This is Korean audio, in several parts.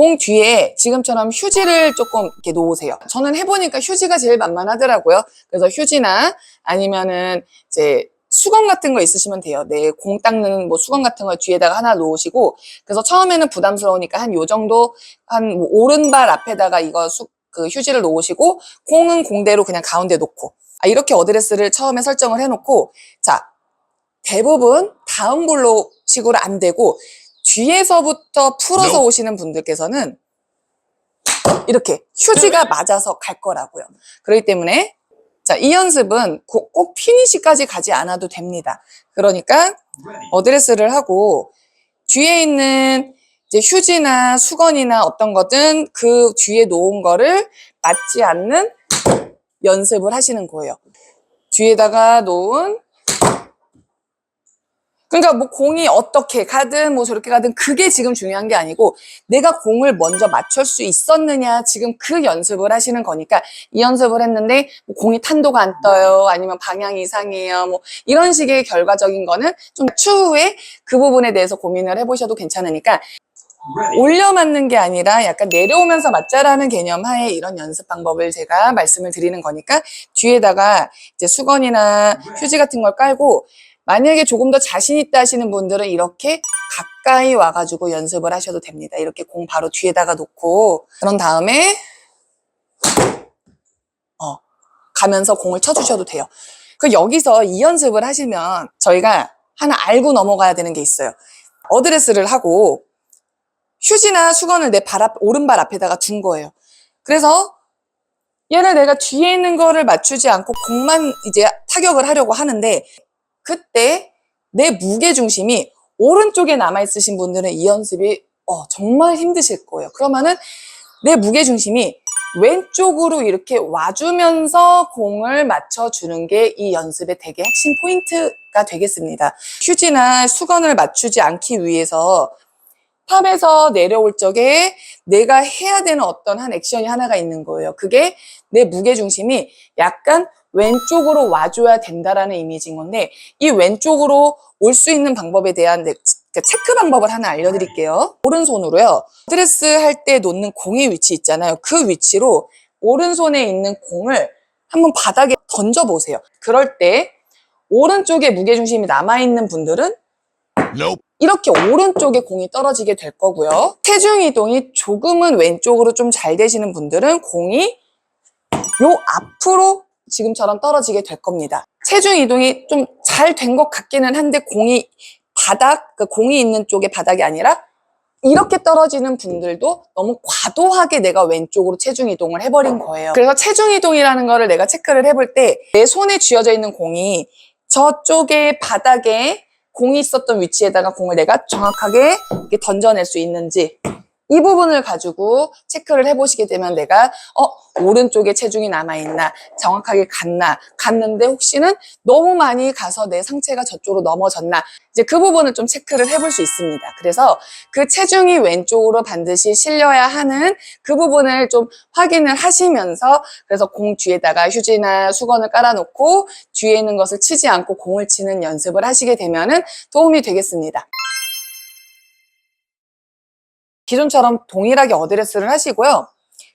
공 뒤에 지금처럼 휴지를 조금 이렇게 놓으세요. 저는 해보니까 휴지가 제일 만만하더라고요. 그래서 휴지나 아니면은 이제 수건 같은 거 있으시면 돼요. 네, 공 닦는 뭐 수건 같은 걸 뒤에다가 하나 놓으시고, 그래서 처음에는 부담스러우니까 한 요 정도, 한 뭐 오른발 앞에다가 이거 수, 그 휴지를 놓으시고, 공은 공대로 그냥 가운데 놓고, 아, 이렇게 어드레스를 처음에 설정을 해놓고, 자, 대부분 다음 볼로 식으로 안 되고, 뒤에서부터 풀어서 No. 오시는 분들께서는 이렇게 휴지가 맞아서 갈 거라고요. 그렇기 때문에 자, 이 연습은 고- 꼭 피니시까지 가지 않아도 됩니다. 그러니까 어드레스를 하고 뒤에 있는 이제 휴지나 수건이나 어떤 거든 그 뒤에 놓은 거를 맞지 않는 연습을 하시는 거예요. 뒤에다가 놓은 그러니까 뭐 공이 어떻게 가든 뭐 저렇게 가든 그게 지금 중요한 게 아니고 내가 공을 먼저 맞출 수 있었느냐 지금 그 연습을 하시는 거니까 이 연습을 했는데 뭐 공이 탄도가 안 떠요 아니면 방향 이상이에요 뭐 이런 식의 결과적인 거는 좀 추후에 그 부분에 대해서 고민을 해보셔도 괜찮으니까 올려 맞는 게 아니라 약간 내려오면서 맞자라는 개념 하에 이런 연습 방법을 제가 말씀을 드리는 거니까 뒤에다가 이제 수건이나 휴지 같은 걸 깔고 만약에 조금 더 자신 있다 하시는 분들은 이렇게 가까이 와가지고 연습을 하셔도 됩니다. 이렇게 공 바로 뒤에다가 놓고 그런 다음에 어, 가면서 공을 쳐주셔도 돼요. 그 여기서 이 연습을 하시면 저희가 하나 알고 넘어가야 되는 게 있어요. 어드레스를 하고 휴지나 수건을 내 발 앞, 오른발 앞에다가 둔 거예요. 그래서 얘를 내가 뒤에 있는 거를 맞추지 않고 공만 이제 타격을 하려고 하는데 그때 내 무게 중심이 오른쪽에 남아 있으신 분들은 이 연습이 어, 정말 힘드실 거예요. 그러면은 내 무게 중심이 왼쪽으로 이렇게 와주면서 공을 맞춰주는 게 이 연습의 되게 핵심 포인트가 되겠습니다. 휴지나 수건을 맞추지 않기 위해서 탑에서 내려올 적에 내가 해야 되는 어떤 한 액션이 하나가 있는 거예요. 그게 내 무게 중심이 약간 왼쪽으로 와줘야 된다라는 이미지인 건데 이 왼쪽으로 올 수 있는 방법에 대한 네, 그 체크 방법을 하나 알려드릴게요. 오른손으로요. 드레스 할 때 놓는 공의 위치 있잖아요. 그 위치로 오른손에 있는 공을 한번 바닥에 던져보세요. 그럴 때 오른쪽에 무게중심이 남아있는 분들은. 이렇게 오른쪽에 공이 떨어지게 될 거고요. 체중 이동이 조금은 왼쪽으로 좀 잘 되시는 분들은 공이 요 앞으로 지금처럼 떨어지게 될 겁니다. 체중 이동이 좀 잘 된 것 같기는 한데 공이 바닥, 그 공이 있는 쪽의 바닥이 아니라 이렇게 떨어지는 분들도 너무 과도하게 내가 왼쪽으로 체중 이동을 해버린 거예요. 그래서 체중 이동이라는 거를 내가 체크를 해볼 때 내 손에 쥐어져 있는 공이 저쪽에 바닥에 공이 있었던 위치에다가 공을 내가 정확하게 이렇게 던져낼 수 있는지 이 부분을 가지고 체크를 해보시게 되면 내가 어 오른쪽에 체중이 남아있나 정확하게 갔나 갔는데 혹시는 너무 많이 가서 내 상체가 저쪽으로 넘어졌나 이제 그 부분을 좀 체크를 해볼 수 있습니다. 그래서 그 체중이 왼쪽으로 반드시 실려야 하는 그 부분을 좀 확인을 하시면서 그래서 공 뒤에다가 휴지나 수건을 깔아놓고 뒤에 있는 것을 치지 않고 공을 치는 연습을 하시게 되면 은 도움이 되겠습니다. 기존처럼 동일하게 어드레스를 하시고요.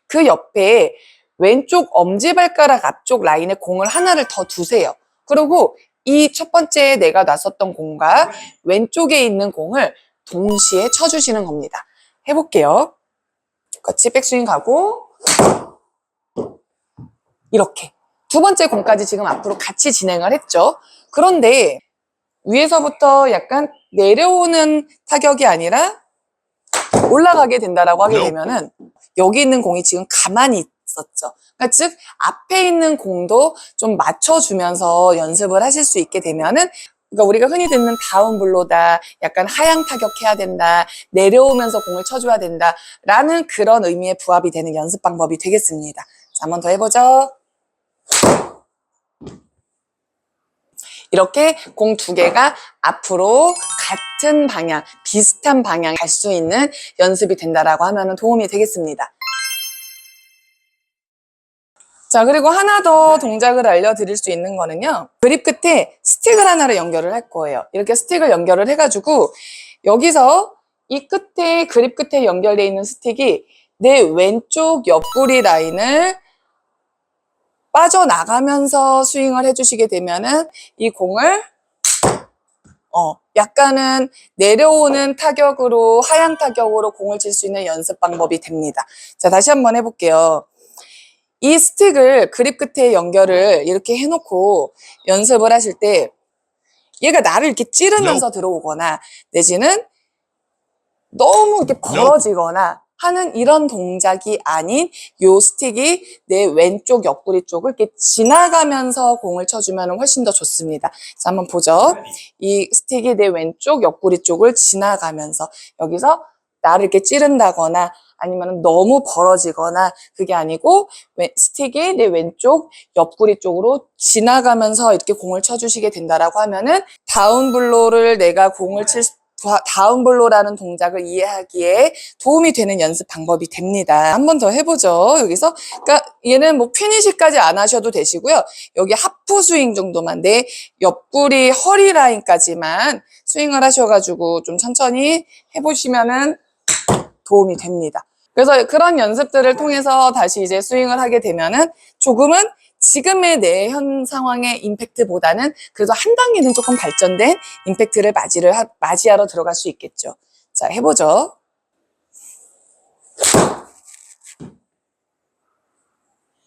그 옆에 왼쪽 엄지발가락 앞쪽 라인에 공을 하나를 더 두세요. 그리고 이 첫 번째 내가 놨었던 공과 왼쪽에 있는 공을 동시에 쳐주시는 겁니다. 해볼게요. 같이 백스윙 가고 이렇게 두 번째 공까지 지금 앞으로 같이 진행을 했죠. 그런데 위에서부터 약간 내려오는 타격이 아니라 올라가게 된다라고 하게 되면은 여기 있는 공이 지금 가만히 있었죠. 그러니까 즉 앞에 있는 공도 좀 맞춰주면서 연습을 하실 수 있게 되면은 그러니까 우리가 흔히 듣는 다운블로다, 약간 하향 타격해야 된다, 내려오면서 공을 쳐줘야 된다 라는 그런 의미에 부합이 되는 연습 방법이 되겠습니다. 자, 한 번 더 해보죠. 이렇게 공 두 개가 앞으로 같은 방향, 비슷한 방향 갈 수 있는 연습이 된다라고 하면 도움이 되겠습니다. 자, 그리고 하나 더 동작을 알려드릴 수 있는 거는요. 그립 끝에 스틱을 하나를 연결을 할 거예요. 이렇게 스틱을 연결을 해가지고 여기서 이 끝에 그립 끝에 연결되어 있는 스틱이 내 왼쪽 옆구리 라인을 빠져나가면서 스윙을 해주시게 되면은 이 공을 어, 약간은 내려오는 타격으로, 하향 타격으로 공을 칠 수 있는 연습 방법이 됩니다. 자, 다시 한번 해볼게요. 이 스틱을 그립 끝에 연결을 이렇게 해놓고 연습을 하실 때 얘가 나를 이렇게 찌르면서 들어오거나 내지는 너무 이렇게 벌어지거나 하는 이런 동작이 아닌 요 스틱이 내 왼쪽 옆구리 쪽을 이렇게 지나가면서 공을 쳐주면 훨씬 더 좋습니다. 자, 한번 보죠. 이 스틱이 내 왼쪽 옆구리 쪽을 지나가면서 여기서 나를 이렇게 찌른다거나 아니면 너무 벌어지거나 그게 아니고 왼- 스틱이 내 왼쪽 옆구리 쪽으로 지나가면서 이렇게 공을 쳐주시게 된다라고 하면은 다운블로를 내가 공을 칠 수- 다- 다운블로라는 동작을 이해하기에 도움이 되는 연습 방법이 됩니다. 한 번 더 해보죠. 여기서 그러니까 얘는 뭐 피니시까지 안 하셔도 되시고요. 여기 하프 스윙 정도만 내 옆구리 허리 라인까지만 스윙을 하셔가지고 좀 천천히 해보시면은 도움이 됩니다. 그래서 그런 연습들을 통해서 다시 이제 스윙을 하게 되면은 조금은 지금의 내 현 상황의 임팩트보다는 그래도 한 단계는 조금 발전된 임팩트를 맞이를 하- 맞이하러 들어갈 수 있겠죠. 자, 해보죠.